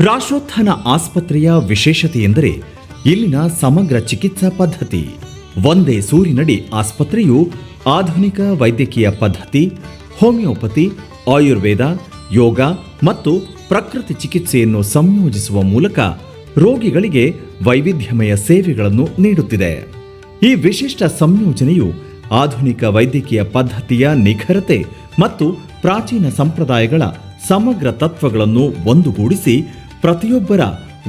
ರಾಷ್ಟ್ರೋತ್ಥಾನ ಆಸ್ಪತ್ರೆಯ ವಿಶೇಷತೆ ಎಂದರೆ ಇಲ್ಲಿನ ಸಮಗ್ರ ಚಿಕಿತ್ಸಾ ಪದ್ಧತಿ. ಒಂದೇ ಸೂರಿನಡಿ ಆಸ್ಪತ್ರೆಯು ಆಧುನಿಕ ವೈದ್ಯಕೀಯ ಪದ್ಧತಿ, ಹೋಮಿಯೋಪತಿ, ಆಯುರ್ವೇದ, ಯೋಗ ಮತ್ತು ಪ್ರಕೃತಿ ಚಿಕಿತ್ಸೆಯನ್ನು ಸಂಯೋಜಿಸುವ ಮೂಲಕ ರೋಗಿಗಳಿಗೆ ವೈವಿಧ್ಯಮಯ ಸೇವೆಗಳನ್ನು ನೀಡುತ್ತಿದೆ. ಈ ವಿಶಿಷ್ಟ ಸಂಯೋಜನೆಯು ಆಧುನಿಕ ವೈದ್ಯಕೀಯ ಪದ್ಧತಿಯ ನಿಖರತೆ ಮತ್ತು ಪ್ರಾಚೀನ ಸಂಪ್ರದಾಯಗಳ ಸಮಗ್ರ ತತ್ವಗಳನ್ನು ಒಂದುಗೂಡಿಸಿ ಪ್ರತಿಯೊಬ್ಬರ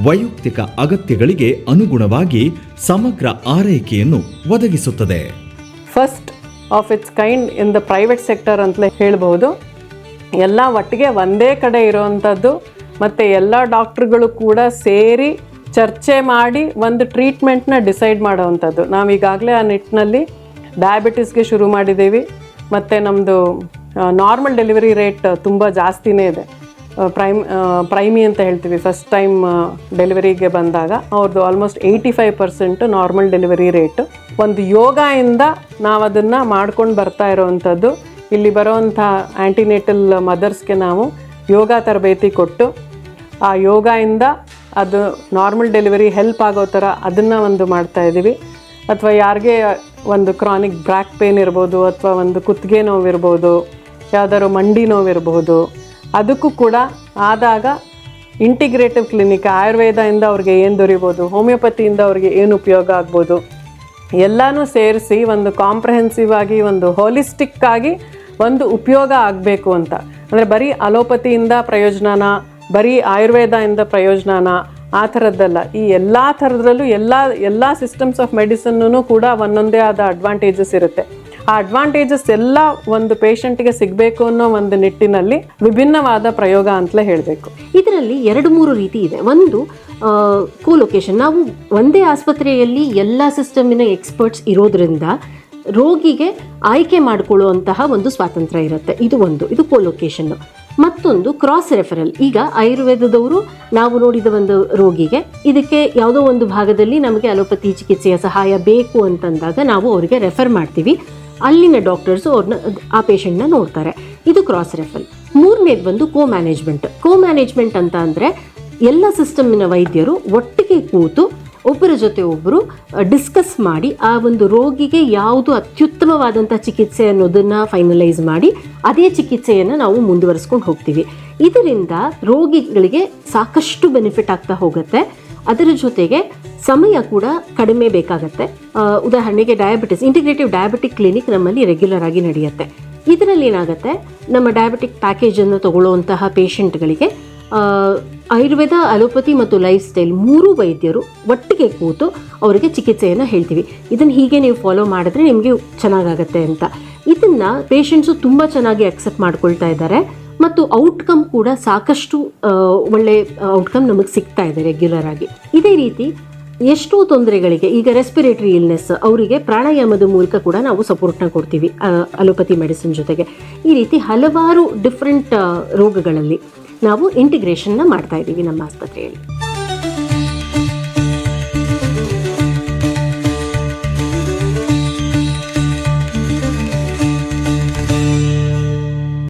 ವೈಯಕ್ತಿಕ ಅಗತ್ಯಗಳಿಗೆ ಅನುಗುಣವಾಗಿ ಸಮಗ್ರ ಆರೈಕೆಯನ್ನು ಒದಗಿಸುತ್ತದೆ. First of its kind in the private sector ಅಂತಲೇ ಹೇಳ್ಬೋದು ಎಲ್ಲ ಒಟ್ಟಿಗೆ ಒಂದೇ ಕಡೆ ಇರೋವಂಥದ್ದು ಮತ್ತು ಎಲ್ಲ ಡಾಕ್ಟ್ರುಗಳು ಕೂಡ ಸೇರಿ ಚರ್ಚೆ ಮಾಡಿ ಒಂದು ಟ್ರೀಟ್ಮೆಂಟ್ನ ಡಿಸೈಡ್ ಮಾಡೋವಂಥದ್ದು ನಾವು ಈಗಾಗಲೇ ಆ ನಿಟ್ಟಿನಲ್ಲಿ ಡಯಾಬಿಟಿಸ್ಗೆ ಶುರು ಮಾಡಿದ್ದೀವಿ. ಮತ್ತು ನಮ್ಮದು ನಾರ್ಮಲ್ ಡೆಲಿವರಿ ರೇಟ್ ತುಂಬ ಜಾಸ್ತಿನೇ ಇದೆ. ಪ್ರೈಮ್ ಪ್ರೈಮಿ ಅಂತ ಹೇಳ್ತೀವಿ. ಫಸ್ಟ್ ಟೈಮ್ ಡೆಲಿವರಿಗೆ ಬಂದಾಗ ಅವ್ರದ್ದು almost eighty five percent normal delivery rate ಒಂದು ಯೋಗದಿಂದ ನಾವು ಅದನ್ನು ಮಾಡ್ಕೊಂಡು ಬರ್ತಾ ಇರೋವಂಥದ್ದು. ಇಲ್ಲಿ ಬರೋವಂಥ ಆ್ಯಂಟಿನೇಟಲ್ ಮದರ್ಸ್ಗೆ ನಾವು ಯೋಗ ತರಬೇತಿ ಕೊಟ್ಟು, ಆ ಯೋಗದಿಂದ ಅದು ನಾರ್ಮಲ್ ಡೆಲಿವರಿ ಹೆಲ್ಪ್ ಆಗೋ ಥರ ಅದನ್ನು ಒಂದು ಮಾಡ್ತಾ ಇದ್ದೀವಿ. ಅಥವಾ ಯಾರಿಗೆ ಒಂದು ಕ್ರಾನಿಕ್ ಬ್ರ್ಯಾಕ್ ಪೇನ್ ಇರ್ಬೋದು, ಅಥವಾ ಒಂದು ಕುತ್ತಿಗೆ ನೋವಿರ್ಬೋದು, ಯಾವುದಾದ್ರು ಮಂಡಿ ನೋವಿರ್ಬೋದು ಅದಕ್ಕೂ ಕೂಡ ಆದಾಗ ಇಂಟಿಗ್ರೇಟಿವ್ ಕ್ಲಿನಿಕ್ ಆಯುರ್ವೇದದಿಂದ ಅವ್ರಿಗೆ ಏನು ದೊರಿಬೋದು ಹೋಮಿಯೋಪತಿಯಿಂದ ಅವ್ರಿಗೆ ಏನು ಉಪಯೋಗ ಆಗ್ಬೋದು, ಎಲ್ಲನೂ ಸೇರಿಸಿ ಒಂದು ಕಾಂಪ್ರಹೆನ್ಸಿವ್ ಆಗಿ, ಒಂದು ಹೋಲಿಸ್ಟಿಕ್ ಆಗಿ ಒಂದು ಉಪಯೋಗ ಆಗಬೇಕು ಅಂತ. ಅಂದರೆ ಬರೀ ಅಲೋಪತಿಯಿಂದ ಪ್ರಯೋಜನನ, ಬರೀ ಆಯುರ್ವೇದದಿಂದ ಪ್ರಯೋಜನನ, ಆ ಥರದ್ದಲ್ಲ. ಈ ಎಲ್ಲ ಥರದ್ರಲ್ಲೂ ಎಲ್ಲ ಎಲ್ಲ ಸಿಸ್ಟಮ್ಸ್ ಆಫ್ ಮೆಡಿಸನ್ನೂ ಕೂಡ ಒಂದೊಂದೇ ಆದ ಅಡ್ವಾಂಟೇಜಸ್ ಇರುತ್ತೆ. ಆ ಅಡ್ವಾಂಟೇಜಸ್ ಎಲ್ಲ ಒಂದು ಪೇಷಂಟ್ಗೆ ಸಿಗಬೇಕು ಅನ್ನೋ ಒಂದು ನಿಟ್ಟಿನಲ್ಲಿ ವಿಭಿನ್ನವಾದ ಪ್ರಯೋಗ ಅಂತಲೇ ಹೇಳಬೇಕು. ಇದರಲ್ಲಿ ಎರಡು ಮೂರು ರೀತಿ ಇದೆ. ಒಂದು ಕೋಲೊಕೇಶನ್ ನಾವು ಒಂದೇ ಆಸ್ಪತ್ರೆಯಲ್ಲಿ ಎಲ್ಲ ಸಿಸ್ಟಮಿನ ಎಕ್ಸ್ಪರ್ಟ್ಸ್ ಇರೋದ್ರಿಂದ ರೋಗಿಗೆ ಆಯ್ಕೆ ಮಾಡಿಕೊಳ್ಳುವಂತಹ ಒಂದು ಸ್ವಾತಂತ್ರ್ಯ ಇರುತ್ತೆ. ಇದು ಒಂದು, ಇದು ಕೋ ಲೊಕೇಶನ್ ಮತ್ತೊಂದು ಕ್ರಾಸ್ ರೆಫರಲ್ ಈಗ ಆಯುರ್ವೇದದವರು ನಾವು ನೋಡಿದ ಒಂದು ರೋಗಿಗೆ ಇದಕ್ಕೆ ಯಾವುದೋ ಒಂದು ಭಾಗದಲ್ಲಿ ನಮಗೆ ಅಲೋಪತಿ ಚಿಕಿತ್ಸೆಯ ಸಹಾಯ ಬೇಕು ಅಂತಂದಾಗ ನಾವು ಅವರಿಗೆ ರೆಫರ್ ಮಾಡ್ತೀವಿ. ಅಲ್ಲಿನ ಡಾಕ್ಟರ್ಸ್ ಅವ್ರನ್ನ ಆ ಪೇಷಂಟ್ನ ನೋಡ್ತಾರೆ. ಇದು ಕ್ರಾಸ್ ರೆಫಲ್ ಮೂರನೇದು ಬಂದು ಕೋ ಮ್ಯಾನೇಜ್ಮೆಂಟ್ ಕೋ ಮ್ಯಾನೇಜ್ಮೆಂಟ್ ಅಂತ ಅಂದರೆ ಎಲ್ಲ ಸಿಸ್ಟಮಿನ ವೈದ್ಯರು ಒಟ್ಟಿಗೆ ಕೂತು ಒಬ್ಬರ ಜೊತೆ ಒಬ್ಬರು ಡಿಸ್ಕಸ್ ಮಾಡಿ ಆ ಒಂದು ರೋಗಿಗೆ ಯಾವುದು ಅತ್ಯುತ್ತಮವಾದಂಥ ಚಿಕಿತ್ಸೆ ಅನ್ನೋದನ್ನು ಫೈನಲೈಸ್ ಮಾಡಿ ಅದೇ ಚಿಕಿತ್ಸೆಯನ್ನು ನಾವು ಮುಂದುವರಿಸ್ಕೊಂಡು ಹೋಗ್ತೀವಿ. ಇದರಿಂದ ರೋಗಿಗಳಿಗೆ ಸಾಕಷ್ಟು ಬೆನಿಫಿಟ್ ಆಗ್ತಾ ಹೋಗುತ್ತೆ. ಅದರ ಜೊತೆಗೆ ಸಮಯ ಕೂಡ ಕಡಿಮೆ ಬೇಕಾಗತ್ತೆ. ಉದಾಹರಣೆಗೆ ಡಯಾಬಿಟಿಸ್ ಇಂಟಿಗ್ರೇಟಿವ್ ಡಯಾಬಿಟಿಕ್ ಕ್ಲಿನಿಕ್ ನಮ್ಮಲ್ಲಿ ರೆಗ್ಯುಲರ್ ಆಗಿ ನಡೆಯುತ್ತೆ. ಇದರಲ್ಲಿ ಏನಾಗುತ್ತೆ, ನಮ್ಮ ಡಯಾಬಿಟಿಕ್ ಪ್ಯಾಕೇಜನ್ನು ತಗೊಳ್ಳುವಂತಹ ಪೇಷಂಟ್ಗಳಿಗೆ ಆಯುರ್ವೇದ, ಅಲೋಪತಿ ಮತ್ತು ಲೈಫ್ ಸ್ಟೈಲ್ ಮೂರು ವೈದ್ಯರು ಒಟ್ಟಿಗೆ ಕೂತು ಅವರಿಗೆ ಚಿಕಿತ್ಸೆಯನ್ನು ಹೇಳ್ತೀವಿ. ಇದನ್ನು ಹೀಗೆ ನೀವು ಫಾಲೋ ಮಾಡಿದ್ರೆ ನಿಮಗೆ ಚೆನ್ನಾಗಾಗತ್ತೆ ಅಂತ. ಇದನ್ನು ಪೇಷಂಟ್ಸು ತುಂಬ ಚೆನ್ನಾಗಿ ಅಕ್ಸೆಪ್ಟ್ ಮಾಡ್ಕೊಳ್ತಾ ಇದ್ದಾರೆ ಮತ್ತು ಔಟ್ಕಮ್ ಕೂಡ ಸಾಕಷ್ಟು ಒಳ್ಳೆ ಔಟ್ಕಮ್ ನಮಗೆ ಸಿಗ್ತಾ ಇದೆ ರೆಗ್ಯುಲರ್ ಆಗಿ. ಇದೇ ರೀತಿ ಎಷ್ಟೋ ತೊಂದರೆಗಳಿಗೆ ಈಗ ರೆಸ್ಪಿರೇಟರಿ ಇಲ್ನೆಸ್ ಅವರಿಗೆ ಪ್ರಾಣಾಯಾಮದ ಮೂಲಕ ಕೂಡ ನಾವು ಸಪೋರ್ಟ್ನ ಕೊಡ್ತೀವಿ ಅಲೋಪತಿ ಮೆಡಿಸಿನ್ ಜೊತೆಗೆ. ಈ ರೀತಿ ಹಲವಾರು ಡಿಫ್ರೆಂಟ್ ರೋಗಗಳಲ್ಲಿ ನಾವು ಇಂಟಿಗ್ರೇಷನ್ನ ಮಾಡ್ತಾ ಇದ್ದೀವಿ ನಮ್ಮ ಆಸ್ಪತ್ರೆಯಲ್ಲಿ.